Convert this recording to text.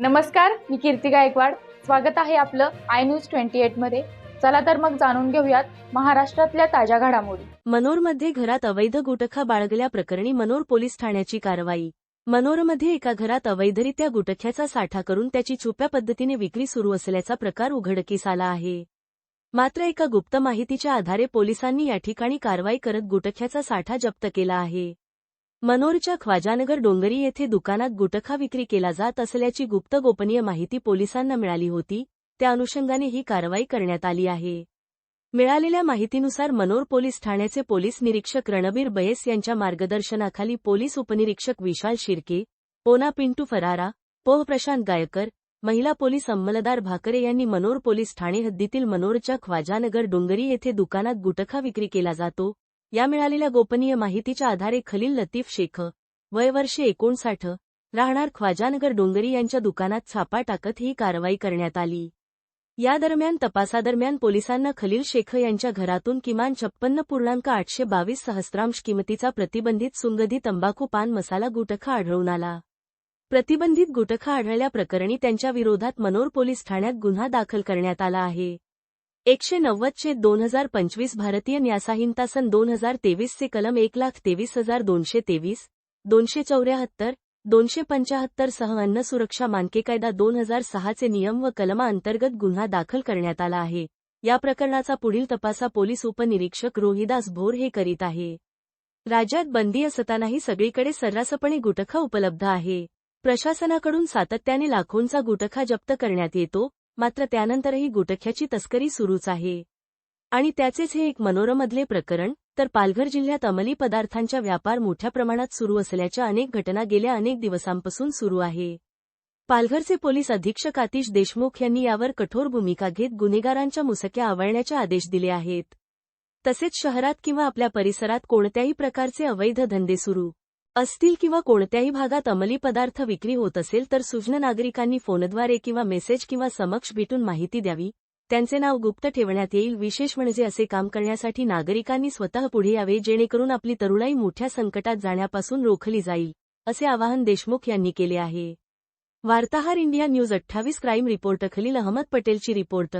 नमस्कार मी कीर्ती गायकवाड. स्वागत आहे आपलं आय न्यूज ट्वेंटी एटमध्ये. चला तर मग जाणून घेऊयात महाराष्ट्रातल्या ताज्या घडामोडी. मनोरमध्ये घरात अवैध गुटखा बाळगल्याप्रकरणी मनोर पोलीस ठाण्याची कारवाई. मनोरमध्ये एका घरात अवैधरित्या गुटख्याचा साठा करून त्याची छुप्या पद्धतीने विक्री सुरू असल्याचा प्रकार उघडकीस आला आहे. मात्र एका गुप्त माहितीच्या आधारे पोलिसांनी या ठिकाणी कारवाई करत गुटख्याचा साठा जप्त केला आहे. मनोरच्या ख्वाजानगर डोंगरी येथे दुकानात गुटखा विक्री केला जात असल्याची गुप्त गोपनीय माहिती पोलिसांना मिळाली होती त्या अनुषंगाने ही कारवाई करण्यात आली आहे. मिळालेल्या माहितीनुसार मनोर पोलीस ठाण्याचे पोलीस निरीक्षक रणबीर बयेस यांच्या मार्गदर्शनाखाली पोलीस उपनिरीक्षक विशाल शिर्के पोना पिंटू फरारा पोह प्रशांत गायकर महिला पोलीस अंमलदार भाकरे यांनी मनोर पोलीस ठाणे हद्दीतील मनोरच्या ख्वाजानगर डोंगरी येथे दुकानात गुटखा विक्री केला जातो या मिळालेल्या गोपनीय माहितीच्या आधारे खलील लतीफ शेख वय वर्षे एकोणसाठ राहणार ख्वाजानगर डोंगरी यांच्या दुकानात छापा टाकत ही कारवाई करण्यात आली. या दरम्यान तपासादरम्यान पोलिसांना खलील शेख यांच्या घरातून किमान छप्पन्न पूर्णांक आठशे बावीस सहस्रांश किमतीचा प्रतिबंधित सुंगधी तंबाखू पान मसाला गुटखा आढळून आला. प्रतिबंधित गुटखा आढळल्या प्रकरणी त्यांच्या विरोधात मनोर पोलीस ठाण्यात गुन्हा दाखल करण्यात आला आहे. एकशे नव्वदचे दोन हजार पंचवीस भारतीय न्यासाहिंता सन दोन हजार तेवीसचे कलम एक लाख तेवीस हजार दोनशे तेवीस दोनशे चौऱ्याहत्तर दोनशे पंचाहत्तर सह अन्न सुरक्षा मानके कायदा दोन हजार सहाचे नियम व कलमा अंतर्गत गुन्हा दाखल करण्यात आला आहे. या प्रकरणाचा पुढील तपासा पोलीस उपनिरीक्षक रोहिदास भोर हे करीत आहे. राज्यात बंदी असतानाही सगळीकडे सर्रासपणे गुटखा उपलब्ध आहे. प्रशासनाकडून सातत्याने लाखोंचा गुटखा जप्त करण्यात येतो मात्र त्यानंतरही गुटख्याची तस्करी सुरूच आहे. आणि त्याचेच हे एक मनोरमधले प्रकरण तर पालघर जिल्ह्यात अंमली पदार्थांचा व्यापार मोठ्या प्रमाणात सुरू असल्याच्या अनेक घटना गेल्या अनेक दिवसांपासून सुरू आहे. पालघरचे पोलीस अधीक्षक आतिश देशमुख यांनी यावर कठोर भूमिका घेत गुन्हेगारांच्या मुसक्या आवळण्याचे आदेश दिले आहेत. तसेच शहरात किंवा आपल्या परिसरात कोणत्याही प्रकारचे अवैध धंदे सुरू. असतील किंवा कोणत्याही भागात अंमली पदार्थ विक्री होत असेल तर सूचना नागरिकांनी फोनद्वारे किंवा मेसेज किंवा समक्ष भेटून माहिती द्यावी. त्यांचे नाव गुप्त ठेवण्यात येईल. विशेष म्हणजे असे काम करण्यासाठी नागरिकांनी स्वतः पुढे यावे जेणेकरून आपली तरुणाई मोठ्या संकटात जाण्यापासून रोखली जाईल असे आवाहन देशमुख यांनी केले आहे. वार्ताहर इंडिया न्यूज अठ्ठावीस क्राईम रिपोर्टर खलील अहमद पटेलची रिपोर्ट.